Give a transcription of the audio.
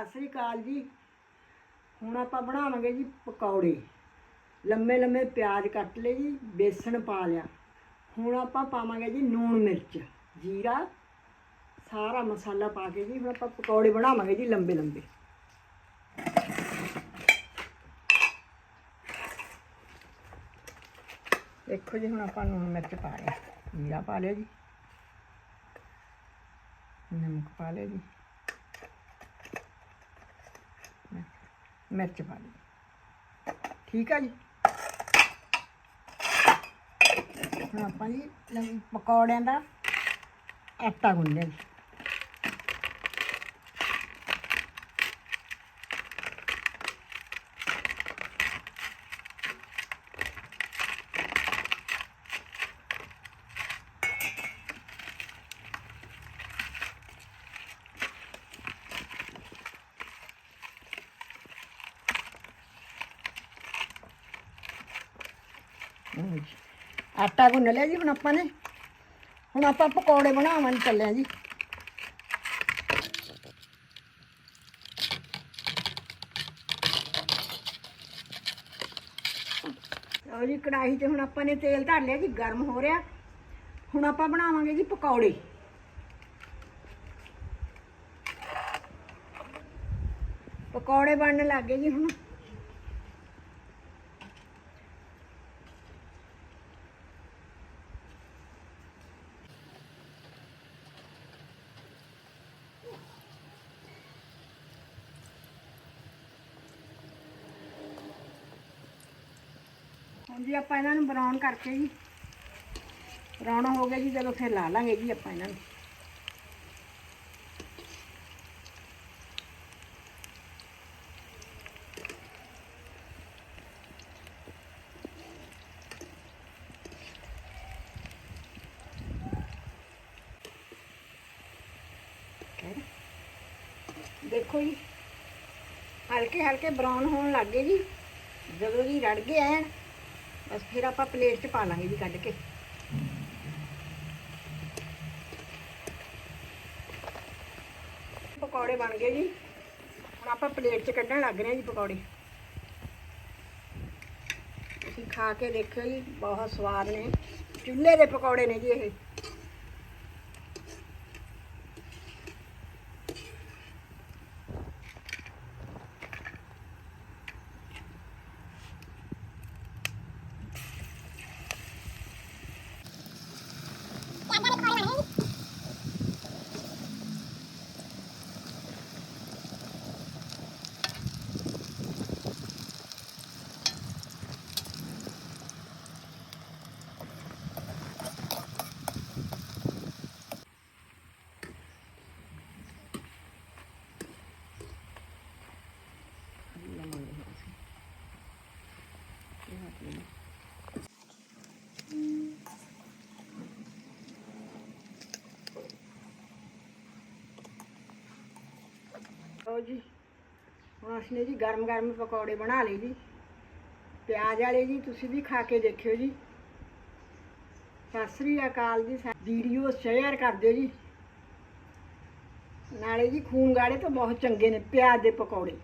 ਸਤਿ ਸ੍ਰੀ ਅਕਾਲ ਜੀ। ਹੁਣ ਆਪਾਂ ਬਣਾਵਾਂਗੇ ਜੀ ਪਕੌੜੇ। ਲੰਮੇ ਲੰਮੇ ਪਿਆਜ਼ ਕੱਟ ਲਏ ਜੀ, ਬੇਸਣ ਪਾ ਲਿਆ। ਹੁਣ ਆਪਾਂ ਪਾਵਾਂਗੇ ਜੀ ਨੂਣ ਮਿਰਚ, ਜੀਰਾ, ਸਾਰਾ ਮਸਾਲਾ ਪਾ ਕੇ ਜੀ ਹੁਣ ਆਪਾਂ ਪਕੌੜੇ ਬਣਾਵਾਂਗੇ ਜੀ ਲੰਬੇ ਲੰਬੇ। ਦੇਖੋ ਜੀ ਹੁਣ ਆਪਾਂ ਨੂਣ ਮਿਰਚ ਪਾ ਲਿਆ। ਜੀਰਾ ਪਾ ਲਿਆ ਜੀ। ਨਮਕ ਪਾ ਲਿਆ ਜੀ। ਮਿਰਚ ਪਾ ਲਈ। ਠੀਕ ਆ ਜੀ? ਹੁਣ ਆਪਾਂ ਜੀ ਪਕੌੜਿਆਂ ਦਾ ਆਟਾ ਗੁੰਨਿਆ ਜੀ। ਲਓ ਜੀ। ਆਟਾ ਗੁੰਨ ਲਿਆ ਜੀ ਹੁਣ ਆਪਾਂ ਨੇ। ਹੁਣ ਆਪਾਂ ਪਕੌੜੇ ਬਣਾਉਣ ਚੱਲੇ ਆ ਜੀ। ਲਓ ਜੀ, ਕੜਾਹੀ ਤੇ ਹੁਣ ਆਪਾਂ ਨੇ ਤੇਲ ਧਰ ਲਿਆ ਜੀ, ਗਰਮ ਹੋ ਰਿਹਾ। ਹੁਣ ਆਪਾਂ ਬਣਾਵਾਂਗੇ ਜੀ ਪਕੌੜੇ। ਪਕੌੜੇ ਬਣਨ ਲੱਗੇ ਜੀ ਹੁਣ। ਹਾਂਜੀ, ਆਪਾਂ ਇਹਨਾਂ ਨੂੰ ਬਰਾਊਨ ਕਰਕੇ ਜੀ। ਬਰਾਊਨ ਹੋ ਗਿਆ ਜੀ, ਜਦੋਂ ਫਿਰ ਲਾ ਲਾਂਗੇ ਜੀ ਆਪਾਂ ਇਹਨਾਂ ਨੂੰ। ਦੇਖੋ ਜੀ ਹਲਕੇ ਹਲਕੇ ਬਰਾਊਨ ਹੋਣ ਲੱਗ ਗਏ ਜੀ। ਜਦੋਂ ਜੀ ਰੜ ਗਏ ਐਨ ਬਸ ਫਿਰ ਆਪਾਂ ਪਲੇਟ 'ਚ ਪਾ ਲਾਂਗੇ ਜੀ ਕੱਢ ਕੇ। ਪਕੌੜੇ ਬਣ ਗਏ ਜੀ। ਹੁਣ ਆਪਾਂ ਪਲੇਟ 'ਚ ਕੱਢਣ ਲੱਗ ਰਹੇ ਹਾਂ ਜੀ ਪਕੌੜੇ। ਤੁਸੀਂ ਖਾ ਕੇ ਦੇਖਿਓ ਜੀ, ਬਹੁਤ ਸਵਾਦ ਨੇ। ਚੁੱਲ੍ਹੇ ਦੇ ਪਕੌੜੇ ਨੇ ਜੀ ਇਹ। ਲਓ ਜੀ, ਹੁਣ ਅਸੀਂ ਨੇ ਜੀ ਗਰਮ ਗਰਮ ਪਕੌੜੇ ਬਣਾ ਲਏ ਜੀ। ਪਿਆਜ਼ ਵਾਲੇ ਜੀ ਤੁਸੀਂ ਵੀ ਖਾ ਕੇ ਦੇਖਿਓ ਜੀ। ਸਤਿ ਸ੍ਰੀ ਅਕਾਲ ਜੀ, ਸਾ- ਵੀਡੀਓ ਸ਼ੇਅਰ ਕਰ ਦਿਓ ਜੀ। ਨਾਲੇ ਜੀ ਖੂਨ ਗਾੜੇ ਤਾਂ ਬਹੁਤ ਚੰਗੇ ਨੇ, ਪਿਆਜ਼ ਦੇ ਪਕੌੜੇ।